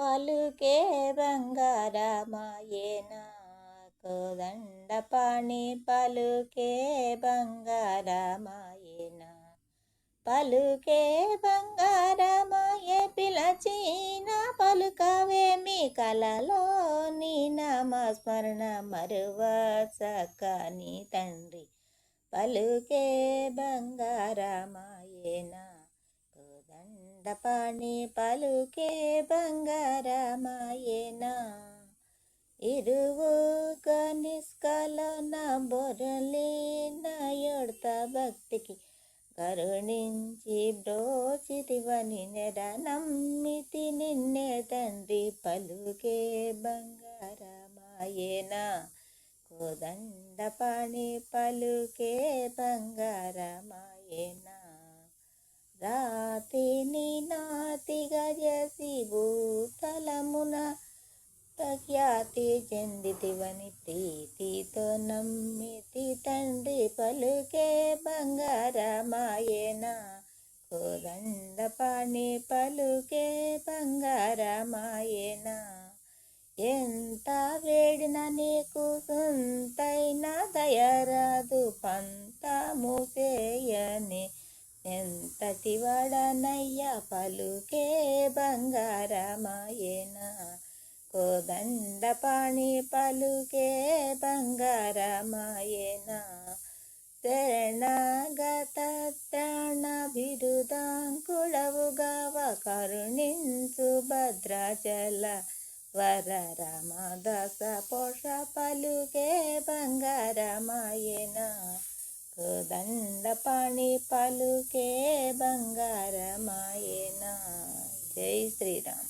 పలుకే బంగారమాయేనా కోదండపాణి పలుకే బంగారమాయేనా పలుకే బంగారమాయే పిలచిన పలుకవేమి కలలో నీ నామస్మరణ మరువసకని తండ్రి. పలుకే బంగారమాయేనా కోదండపాణి పలుకే బంగారమాయేనా? ఇరువుగా నిష్కలన బొరలిన యొడత భక్తికి కరుణించి బ్రోచితివని నెర నమ్మితి నిన్నే తండ్రి పలుకే బంగారమాయేనా? కోదండపాణి పలుకే బంగారమాయేనా? రాతిని భూతలమున ప్రఖ్యాతి చెందితివని ప్రీతితో నమ్మితి తండ్రి పలుకే బంగారమాయేనా. కోదండపాణి పలుకే బంగారమాయేనా. ఎంత వేడిన నీకు సొంతైన దయరాదు పంత మూసేయని ఎంతటి వాడనయ్య పలుకే బంగారమాయేనా. కోదండపాణి పలుకే బంగారమాయేనా. శరణగత త్రాణ బిరుదాంకుడవుగావ కరుణించు భద్రాచల. వర రామదాస పోష పలుకే బంగారమాయేనా. దండపాణి పలుకే బంగారమాయేనా. జై శ్రీరామ్.